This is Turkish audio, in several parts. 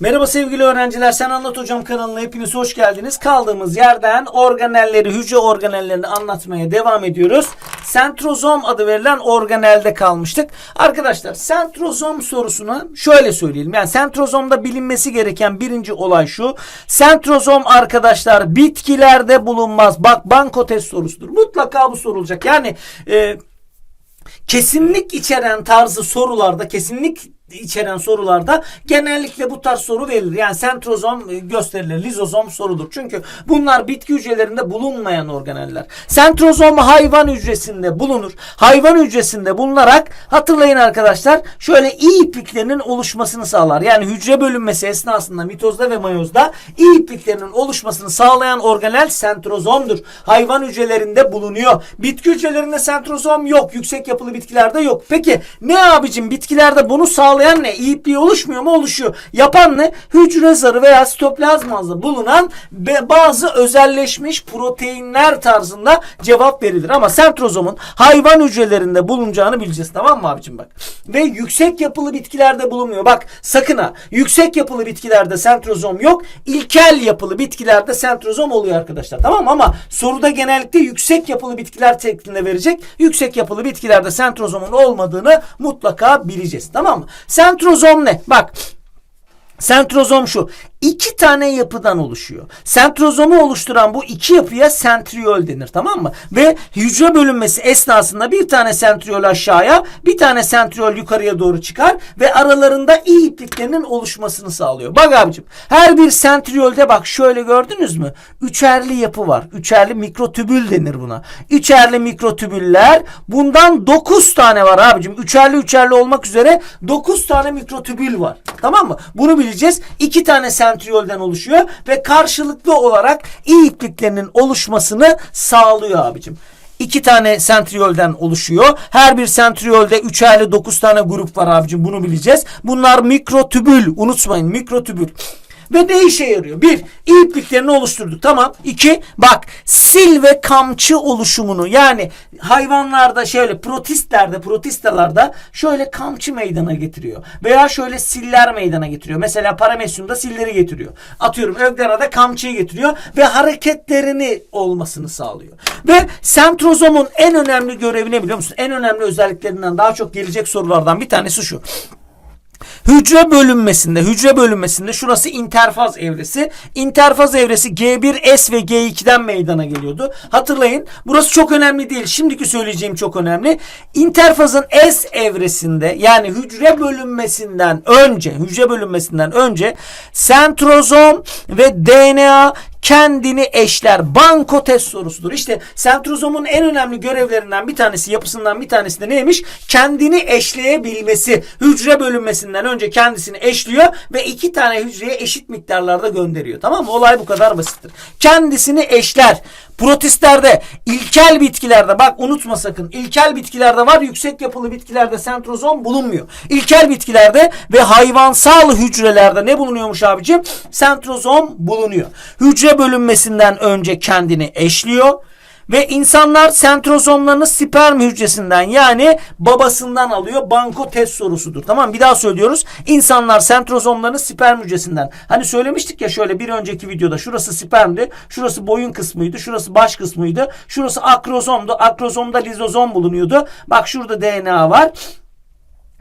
Merhaba sevgili öğrenciler. Sen Anlat Hocam kanalına hepiniz hoş geldiniz. Kaldığımız yerden organelleri, hücre organellerini anlatmaya devam ediyoruz. Sentrozom adı verilen organelde kalmıştık. Arkadaşlar sentrozom sorusuna şöyle söyleyelim. Yani sentrozomda bilinmesi gereken birinci olay şu. Sentrozom arkadaşlar bitkilerde bulunmaz. Bak banko test sorusudur. Mutlaka bu sorulacak. Yani e, kesinlik içeren tarzı sorularda kesinlik içeren sorularda genellikle bu tarz soru verilir. Yani sentrozom e, gösterilir. Lizozom sorulur. Çünkü bunlar bitki hücrelerinde bulunmayan organeller. Sentrozom hayvan hücresinde bulunur. Hayvan hücresinde bulunarak hatırlayın arkadaşlar şöyle iyi ipliklerinin oluşmasını sağlar. Yani hücre bölünmesi esnasında mitozda ve mayozda iyi ipliklerinin oluşmasını sağlayan organel sentrozomdur. Hayvan hücrelerinde bulunuyor. Bitki hücrelerinde sentrozom yok. Yüksek yapılı bitkilerde yok. Peki ne abicim bitkilerde bunu sağlayan ne? İyi ipliği oluşmuyor mu? Oluşuyor. Yapan ne? Hücre zarı veya sitoplazmada bulunan bazı özelleşmiş proteinler tarzında cevap verilir. Ama sentrozomun hayvan hücrelerinde bulunacağını bileceğiz. Tamam mı abicim bak? Ve yüksek yapılı bitkilerde bulunmuyor. Bak sakın ha. Yüksek yapılı bitkilerde sentrozom yok. İlkel yapılı bitkilerde sentrozom oluyor arkadaşlar. Tamam mı? Ama soruda genellikle yüksek yapılı bitkiler şeklinde verecek. Yüksek yapılı bitkilerde sentrozomun olmadığını mutlaka bileceğiz. Tamam mı? Sentrozom ne? Bak Sentrozom şu. İki tane yapıdan oluşuyor. Sentrozomu oluşturan bu iki yapıya sentriol denir tamam mı? Ve hücre bölünmesi esnasında bir tane sentriol aşağıya bir tane sentriol yukarıya doğru çıkar ve aralarında iyi ipliklerinin oluşmasını sağlıyor. Bak abicim her bir sentriolde bak şöyle gördünüz mü? Üçerli yapı var. Üçerli mikrotübül denir buna. Üçerli mikrotübüller bundan 9 tane var abicim. Üçerli üçerli olmak üzere 9 tane mikrotübül var. Tamam mı? Bunu bileceğiz. İki tane sentriolden oluşuyor ve karşılıklı olarak iyi ipliklerinin oluşmasını sağlıyor abicim. İki tane sentriolden oluşuyor. Her bir sentriolde üçerli dokuz tane grup var abicim. Bunu bileceğiz. Bunlar mikrotübül. Unutmayın mikrotübül. Ve ne işe yarıyor? Bir, ipliklerini oluşturduk. Tamam. İki, bak sil ve kamçı oluşumunu yani hayvanlarda şöyle protistlerde, protistalarda şöyle kamçı meydana getiriyor. Veya şöyle siller meydana getiriyor. Mesela paramesyumda silleri getiriyor. Atıyorum Ögdena'da kamçıyı getiriyor ve hareketlerini olmasını sağlıyor. Ve sentrozomun en önemli görevi ne biliyor musun? En önemli özelliklerinden daha çok gelecek sorulardan bir tanesi şu. Hücre bölünmesinde, hücre bölünmesinde şurası interfaz evresi. İnterfaz evresi G1S ve G2'den meydana geliyordu. Hatırlayın. Burası çok önemli değil. Şimdiki söyleyeceğim çok önemli. İnterfazın S evresinde yani hücre bölünmesinden önce, hücre bölünmesinden önce sentrozom ve DNA kendini eşler. Banko test sorusudur. İşte sentrozomun en önemli görevlerinden bir tanesi, yapısından bir tanesi de neymiş? Kendini eşleyebilmesi. Hücre bölünmesinden önce kendisini eşliyor ve iki tane hücreye eşit miktarlarda gönderiyor. Tamam mı? Olay bu kadar basittir. Kendisini eşler. Protistlerde, ilkel bitkilerde bak unutma sakın. İlkel bitkilerde var, yüksek yapılı bitkilerde sentrozom bulunmuyor. İlkel bitkilerde ve hayvansal hücrelerde ne bulunuyormuş abicim? Sentrozom bulunuyor. Hücre bölünmesinden önce kendini eşliyor. Ve insanlar sentrozomlarını sperm hücresinden yani babasından alıyor. Banko test sorusudur. Tamam bir daha söylüyoruz. İnsanlar sentrozomlarını sperm hücresinden. Hani söylemiştik ya şöyle bir önceki videoda şurası spermdi. Şurası boyun kısmıydı. Şurası baş kısmıydı. Şurası akrozomdu. Akrozomda lizozom bulunuyordu. Bak şurada DNA var.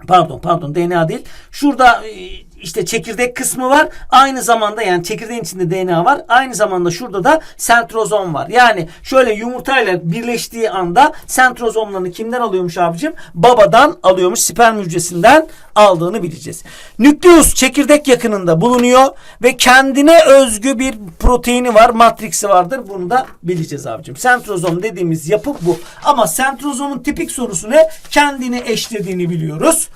Pardon pardon DNA değil. Şurada e, işte çekirdek kısmı var. Aynı zamanda yani çekirdeğin içinde DNA var. Aynı zamanda şurada da sentrozom var. Yani şöyle yumurtayla birleştiği anda sentrozomlarını kimden alıyormuş abicim? Babadan alıyormuş. Sperm hücresinden aldığını bileceğiz. Nükleus çekirdek yakınında bulunuyor ve kendine özgü bir proteini var. Matriksi vardır. Bunu da bileceğiz abicim. Sentrozom dediğimiz yapı bu. Ama sentrozomun tipik sorusu ne? Kendini eşlediğini biliyoruz.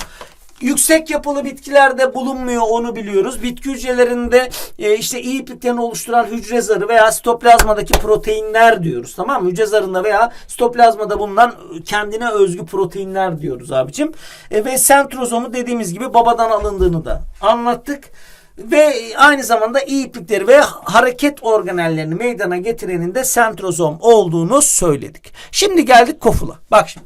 Yüksek yapılı bitkilerde bulunmuyor onu biliyoruz. Bitki hücrelerinde e, işte iyi ipliklerini oluşturan hücre zarı veya sitoplazmadaki proteinler diyoruz. Tamam mı? Hücre zarında veya sitoplazmada bulunan kendine özgü proteinler diyoruz abicim. E, ve sentrozomu dediğimiz gibi babadan alındığını da anlattık. Ve aynı zamanda iyi iplikleri ve hareket organellerini meydana getirenin de sentrozom olduğunu söyledik. Şimdi geldik kofula. Bak şimdi.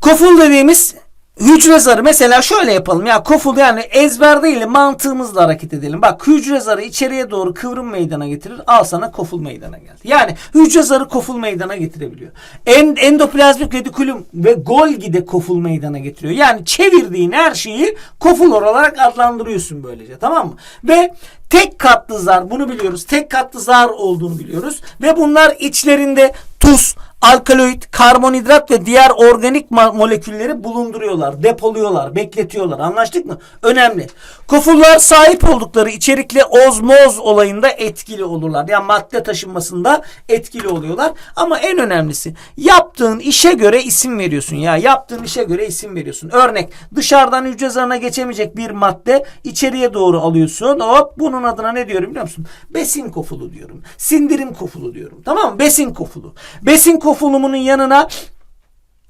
Koful dediğimiz Hücre zarı mesela şöyle yapalım ya koful yani ezber değil de mantığımızla hareket edelim. Bak hücre zarı içeriye doğru kıvrım meydana getirir. Al sana koful meydana geldi. Yani hücre zarı koful meydana getirebiliyor. En, endoplazmik retikulum ve Golgi de koful meydana getiriyor. Yani çevirdiğin her şeyi koful olarak adlandırıyorsun böylece tamam mı? Ve tek katlı zar bunu biliyoruz. Tek katlı zar olduğunu biliyoruz. Ve bunlar içlerinde tuz, alkaloid, karbonhidrat ve diğer organik molekülleri bulunduruyorlar, depoluyorlar, bekletiyorlar. Anlaştık mı? Önemli. Kofullar sahip oldukları içerikle ozmoz olayında etkili olurlar. Yani madde taşınmasında etkili oluyorlar. Ama en önemlisi yaptığın işe göre isim veriyorsun ya. Yaptığın işe göre isim veriyorsun. Örnek dışarıdan hücre zarına geçemeyecek bir madde içeriye doğru alıyorsun. Hop bunun adına ne diyorum biliyor musun? Besin kofulu diyorum. Sindirim kofulu diyorum. Tamam mı? Besin kofulu. Besin kofulumunun yanına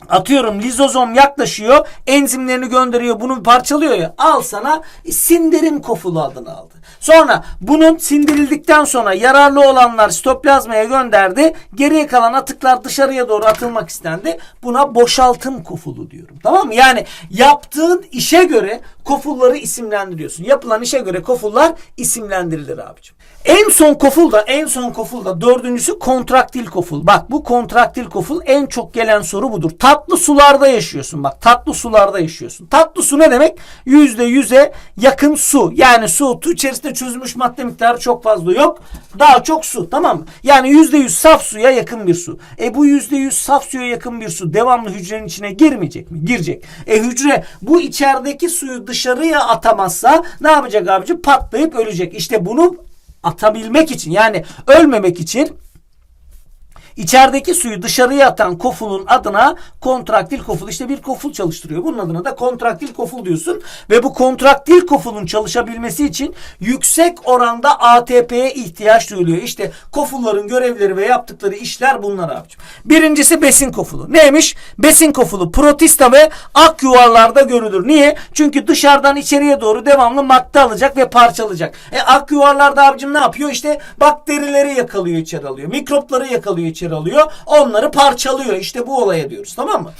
Atıyorum lizozom yaklaşıyor. Enzimlerini gönderiyor. Bunu parçalıyor ya. Al sana sindirim kofulu adını aldı. Sonra bunun sindirildikten sonra yararlı olanlar sitoplazmaya gönderdi. Geriye kalan atıklar dışarıya doğru atılmak istendi. Buna boşaltım kofulu diyorum. Tamam mı? Yani yaptığın işe göre kofulları isimlendiriyorsun. Yapılan işe göre kofullar isimlendirilir abicim. En son koful da en son koful da dördüncüsü kontraktil koful. Bak bu kontraktil koful en çok gelen soru budur. Tatlı sularda yaşıyorsun bak tatlı sularda yaşıyorsun. Tatlı su ne demek? Yüzde yüze yakın su. Yani su içerisinde çözülmüş madde miktarı çok fazla yok. Daha çok su tamam mı? Yani yüzde yüz saf suya yakın bir su. E bu yüzde yüz saf suya yakın bir su devamlı hücrenin içine girmeyecek mi? Girecek. E hücre bu içerideki suyu dışarıya atamazsa ne yapacak abici? Patlayıp ölecek. İşte bunu atabilmek için yani ölmemek için İçerideki suyu dışarıya atan kofulun adına kontraktil koful. İşte bir koful çalıştırıyor. Bunun adına da kontraktil koful diyorsun. Ve bu kontraktil kofulun çalışabilmesi için yüksek oranda ATP'ye ihtiyaç duyuluyor. İşte kofulların görevleri ve yaptıkları işler bunlar abicim. Birincisi besin kofulu. Neymiş? Besin kofulu protista ve ak yuvarlarda görülür. Niye? Çünkü dışarıdan içeriye doğru devamlı madde alacak ve parçalayacak. E ak yuvarlarda abicim ne yapıyor? İşte bakterileri yakalıyor içeri alıyor. Mikropları yakalıyor içeri alıyor. Onları parçalıyor. İşte bu olaya diyoruz. Tamam mı?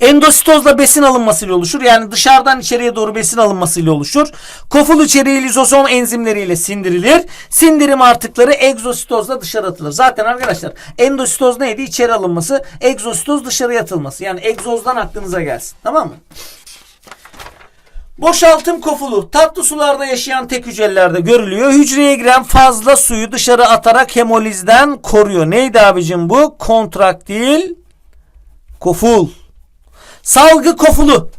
Endositozla besin alınmasıyla oluşur. Yani dışarıdan içeriye doğru besin alınmasıyla oluşur. Koful içeriği lizozom enzimleriyle sindirilir. Sindirim artıkları egzositozla dışarı atılır. Zaten arkadaşlar endositoz neydi? İçeri alınması. Egzositoz dışarıya atılması. Yani egzozdan aklınıza gelsin. Tamam mı? Boşaltım kofulu tatlı sularda yaşayan tek hücrelerde görülüyor. Hücreye giren fazla suyu dışarı atarak hemolizden koruyor. Neydi abicim bu? Kontraktil koful. Salgı kofulu.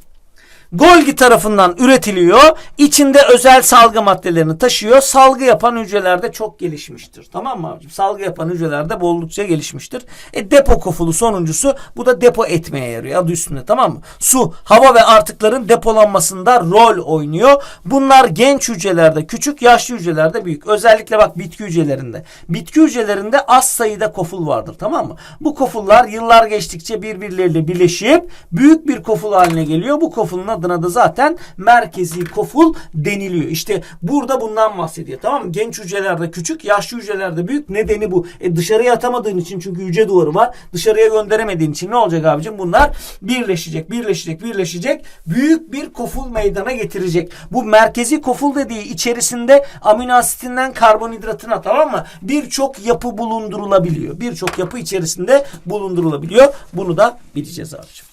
Golgi tarafından üretiliyor. İçinde özel salgı maddelerini taşıyor. Salgı yapan hücrelerde çok gelişmiştir. Tamam mı abicim? Salgı yapan hücrelerde oldukça gelişmiştir. E depo kofulu sonuncusu. Bu da depo etmeye yarıyor. Adı üstünde tamam mı? Su, hava ve artıkların depolanmasında rol oynuyor. Bunlar genç hücrelerde küçük, yaşlı hücrelerde büyük. Özellikle bak bitki hücrelerinde. Bitki hücrelerinde az sayıda koful vardır. Tamam mı? Bu kofullar yıllar geçtikçe birbirleriyle birleşip büyük bir koful haline geliyor. Bu kofulun adına da zaten merkezi koful deniliyor. İşte burada bundan bahsediyor. Tamam mı? Genç hücrelerde küçük, yaşlı hücrelerde büyük. Nedeni bu. E dışarıya atamadığın için çünkü hücre duvarı var. Dışarıya gönderemediğin için ne olacak abicim? Bunlar birleşecek, birleşecek, birleşecek. Büyük bir koful meydana getirecek. Bu merkezi koful dediği içerisinde amino asitinden karbonhidratına tamam mı? Birçok yapı bulundurulabiliyor. Birçok yapı içerisinde bulundurulabiliyor. Bunu da bileceğiz abicim.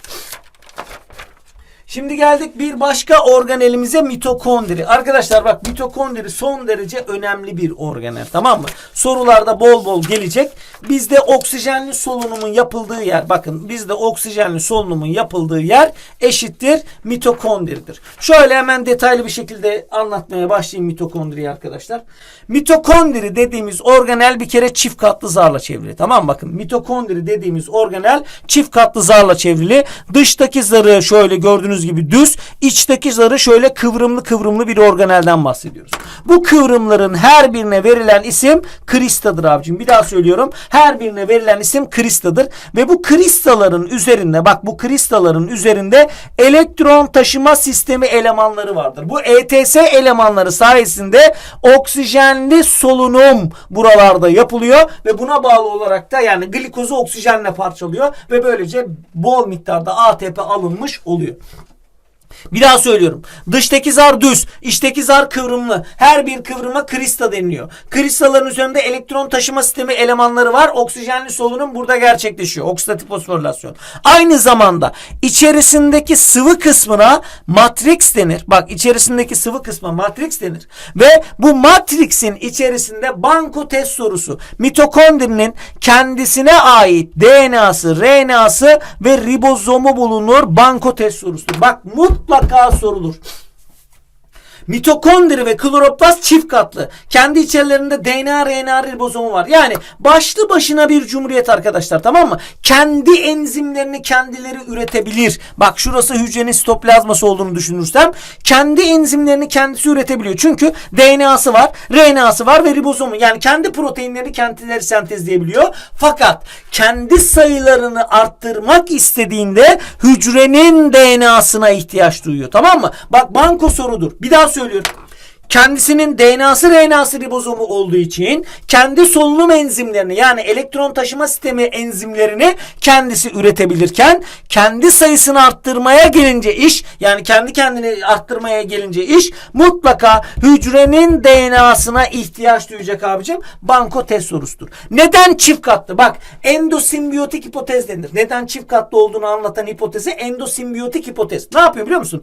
Şimdi geldik bir başka organelimize mitokondri. Arkadaşlar bak mitokondri son derece önemli bir organel tamam mı? Sorularda bol bol gelecek. Bizde oksijenli solunumun yapıldığı yer bakın bizde oksijenli solunumun yapıldığı yer eşittir mitokondridir. Şöyle hemen detaylı bir şekilde anlatmaya başlayayım mitokondriyi arkadaşlar. Mitokondri dediğimiz organel bir kere çift katlı zarla çevrili. Tamam? Bakın mitokondri dediğimiz organel çift katlı zarla çevrili. Dıştaki zarı şöyle gördüğünüz gördüğünüz gibi düz. içteki zarı şöyle kıvrımlı kıvrımlı bir organelden bahsediyoruz. Bu kıvrımların her birine verilen isim kristadır abicim. Bir daha söylüyorum. Her birine verilen isim kristadır. Ve bu kristaların üzerinde bak bu kristaların üzerinde elektron taşıma sistemi elemanları vardır. Bu ETS elemanları sayesinde oksijenli solunum buralarda yapılıyor ve buna bağlı olarak da yani glikozu oksijenle parçalıyor ve böylece bol miktarda ATP alınmış oluyor. Bir daha söylüyorum. Dıştaki zar düz, içteki zar kıvrımlı. Her bir kıvrıma krista deniliyor. Kristaların üzerinde elektron taşıma sistemi elemanları var. Oksijenli solunum burada gerçekleşiyor. Oksidatif fosforilasyon. Aynı zamanda içerisindeki sıvı kısmına matrix denir. Bak içerisindeki sıvı kısma matrix denir. Ve bu matrixin içerisinde banko test sorusu. Mitokondrinin kendisine ait DNA'sı, RNA'sı ve ribozomu bulunur. Banko test sorusudur. Bak mutlaka sorulur. Mitokondri ve kloroplast çift katlı. Kendi içerilerinde DNA, RNA ribozomu var. Yani başlı başına bir cumhuriyet arkadaşlar tamam mı? Kendi enzimlerini kendileri üretebilir. Bak şurası hücrenin sitoplazması olduğunu düşünürsem kendi enzimlerini kendisi üretebiliyor. Çünkü DNA'sı var, RNA'sı var ve ribozomu. Yani kendi proteinlerini kendileri sentezleyebiliyor. Fakat kendi sayılarını arttırmak istediğinde hücrenin DNA'sına ihtiyaç duyuyor. Tamam mı? Bak banko sorudur. Bir daha söylüyorum. Kendisinin DNA'sı RNA'sı ribozomu olduğu için kendi solunum enzimlerini yani elektron taşıma sistemi enzimlerini kendisi üretebilirken kendi sayısını arttırmaya gelince iş yani kendi kendini arttırmaya gelince iş mutlaka hücrenin DNA'sına ihtiyaç duyacak abicim. Banko test sorusudur. Neden çift katlı? Bak endosimbiyotik hipotez denir. Neden çift katlı olduğunu anlatan hipotezi endosimbiyotik hipotez. Ne yapıyor biliyor musun?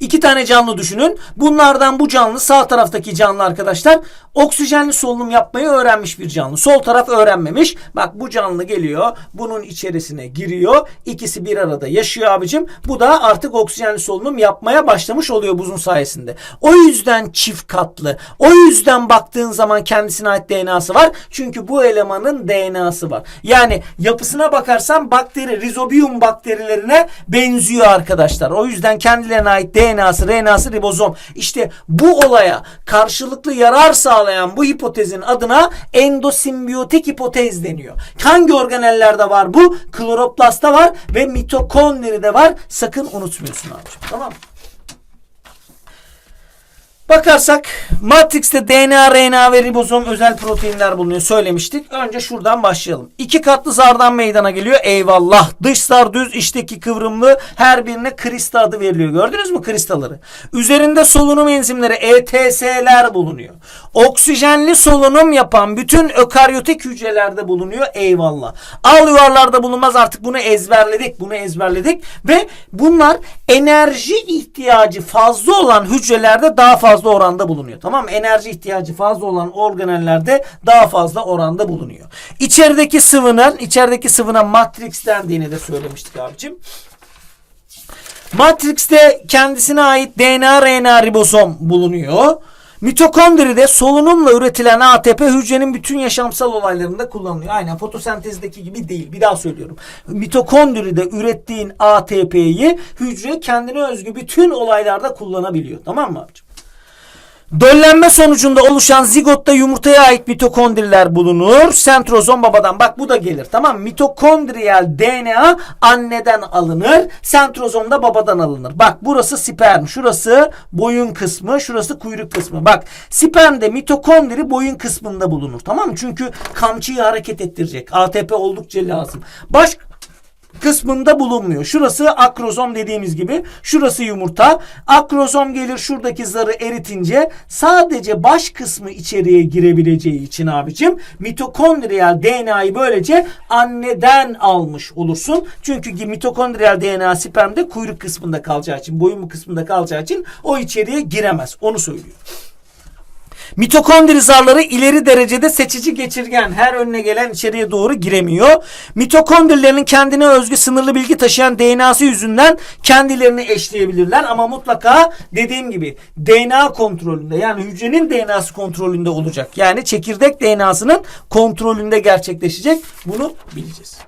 İki tane canlı düşünün. Bunlardan bu canlı sağ taraftaki canlı arkadaşlar oksijenli solunum yapmayı öğrenmiş bir canlı. Sol taraf öğrenmemiş. Bak bu canlı geliyor. Bunun içerisine giriyor. İkisi bir arada yaşıyor abicim. Bu da artık oksijenli solunum yapmaya başlamış oluyor buzun sayesinde. O yüzden çift katlı. O yüzden baktığın zaman kendisine ait DNA'sı var. Çünkü bu elemanın DNA'sı var. Yani yapısına bakarsan bakteri, rizobium bakterilerine benziyor arkadaşlar. O yüzden kendilerine ait DNA'sı, RNA'sı ribozom. İşte bu olaya karşılıklı yarar sağlayan bu hipotezin adına endosimbiyotik hipotez deniyor. Hangi organellerde var bu? Kloroplastta var ve mitokondride var. Sakın unutmuyorsun abicim. Tamam mı? Bakarsak Matrix'te DNA, RNA ve ribozom özel proteinler bulunuyor söylemiştik. Önce şuradan başlayalım. İki katlı zardan meydana geliyor. Eyvallah. Dış zar düz, içteki kıvrımlı. Her birine krista adı veriliyor. Gördünüz mü kristaları? Üzerinde solunum enzimleri ETS'ler bulunuyor. Oksijenli solunum yapan bütün ökaryotik hücrelerde bulunuyor. Eyvallah. Al yuvarlarda bulunmaz artık bunu ezberledik. Bunu ezberledik ve bunlar enerji ihtiyacı fazla olan hücrelerde daha fazla oranda bulunuyor. Tamam? Enerji ihtiyacı fazla olan organellerde daha fazla oranda bulunuyor. İçerideki sıvının, içerideki sıvına matrix dendiğini de söylemiştik abicim. Matrix'te kendisine ait DNA, RNA ribozom bulunuyor. Mitokondride solunumla üretilen ATP hücrenin bütün yaşamsal olaylarında kullanılıyor. Aynen fotosentezdeki gibi değil. Bir daha söylüyorum. Mitokondride ürettiğin ATP'yi hücre kendine özgü bütün olaylarda kullanabiliyor. Tamam mı abicim? Döllenme sonucunda oluşan zigotta yumurtaya ait mitokondriler bulunur. Sentrozom babadan. Bak bu da gelir. Tamam mı? Mitokondriyal DNA anneden alınır. Sentrozom da babadan alınır. Bak burası sperm. Şurası boyun kısmı. Şurası kuyruk kısmı. Bak spermde mitokondri boyun kısmında bulunur. Tamam mı? Çünkü kamçıyı hareket ettirecek. ATP oldukça lazım. Baş kısmında bulunmuyor. Şurası akrozom dediğimiz gibi. Şurası yumurta. Akrozom gelir şuradaki zarı eritince sadece baş kısmı içeriye girebileceği için abicim mitokondriyal DNA'yı böylece anneden almış olursun. Çünkü mitokondriyal DNA spermde kuyruk kısmında kalacağı için, boyun kısmında kalacağı için o içeriye giremez. Onu söylüyor. Mitokondri zarları ileri derecede seçici geçirgen. Her önüne gelen içeriye doğru giremiyor. Mitokondrilerin kendine özgü sınırlı bilgi taşıyan DNA'sı yüzünden kendilerini eşleyebilirler. Ama mutlaka dediğim gibi DNA kontrolünde yani hücrenin DNA'sı kontrolünde olacak. Yani çekirdek DNA'sının kontrolünde gerçekleşecek. Bunu bileceğiz.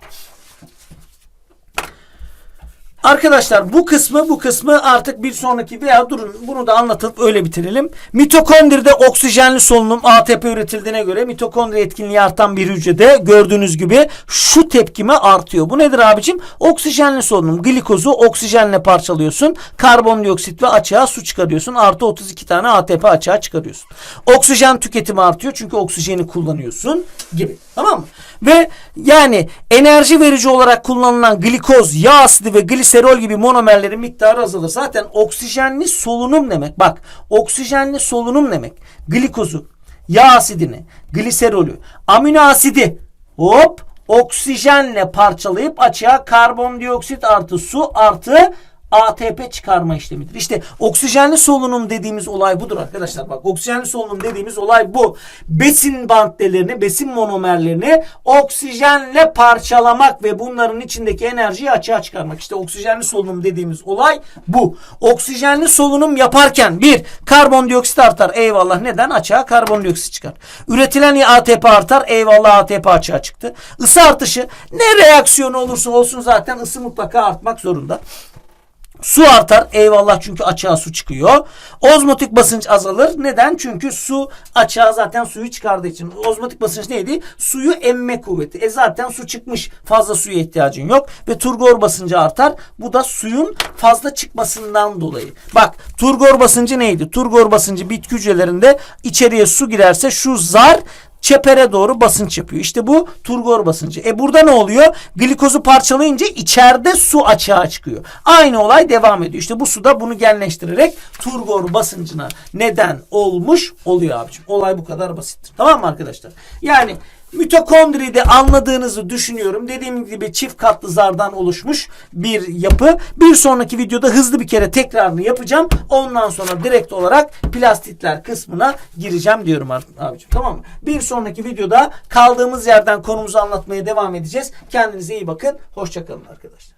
Arkadaşlar bu kısmı bu kısmı artık bir sonraki veya durun bunu da anlatıp öyle bitirelim. Mitokondride oksijenli solunum ATP üretildiğine göre mitokondri etkinliği artan bir hücrede gördüğünüz gibi şu tepkime artıyor. Bu nedir abicim? Oksijenli solunum. Glikozu oksijenle parçalıyorsun. Karbondioksit ve açığa su çıkarıyorsun. Artı 32 tane ATP açığa çıkarıyorsun. Oksijen tüketimi artıyor çünkü oksijeni kullanıyorsun gibi. Tamam? Ve yani enerji verici olarak kullanılan glikoz, yağ asidi ve gliserol gibi monomerlerin miktarı azalır. Zaten oksijenli solunum demek. Bak oksijenli solunum demek. Glikozu, yağ asidini, gliserolü, amino asidi hop oksijenle parçalayıp açığa karbondioksit artı su artı ATP çıkarma işlemidir. İşte oksijenli solunum dediğimiz olay budur arkadaşlar. Bak oksijenli solunum dediğimiz olay bu. Besin bandelerini, besin monomerlerini oksijenle parçalamak ve bunların içindeki enerjiyi açığa çıkarmak. İşte oksijenli solunum dediğimiz olay bu. Oksijenli solunum yaparken bir karbondioksit artar. Eyvallah neden? Açığa karbondioksit çıkar. Üretilen ATP artar. Eyvallah ATP açığa çıktı. Isı artışı ne reaksiyonu olursa olsun zaten ısı mutlaka artmak zorunda. Su artar. Eyvallah çünkü açığa su çıkıyor. Ozmotik basınç azalır. Neden? Çünkü su açığa zaten suyu çıkardığı için. Ozmotik basınç neydi? Suyu emme kuvveti. E zaten su çıkmış. Fazla suya ihtiyacın yok. Ve turgor basıncı artar. Bu da suyun fazla çıkmasından dolayı. Bak turgor basıncı neydi? Turgor basıncı bitki hücrelerinde içeriye su girerse şu zar çepere doğru basınç yapıyor. İşte bu turgor basıncı. E burada ne oluyor? Glikozu parçalayınca içeride su açığa çıkıyor. Aynı olay devam ediyor. İşte bu su da bunu genleştirerek turgor basıncına neden olmuş oluyor abicim. Olay bu kadar basittir. Tamam mı arkadaşlar? Yani mitokondriyi de anladığınızı düşünüyorum. Dediğim gibi çift katlı zardan oluşmuş bir yapı. Bir sonraki videoda hızlı bir kere tekrarını yapacağım. Ondan sonra direkt olarak plastitler kısmına gireceğim diyorum abicim. Tamam mı? Bir sonraki videoda kaldığımız yerden konumuzu anlatmaya devam edeceğiz. Kendinize iyi bakın. Hoşçakalın arkadaşlar.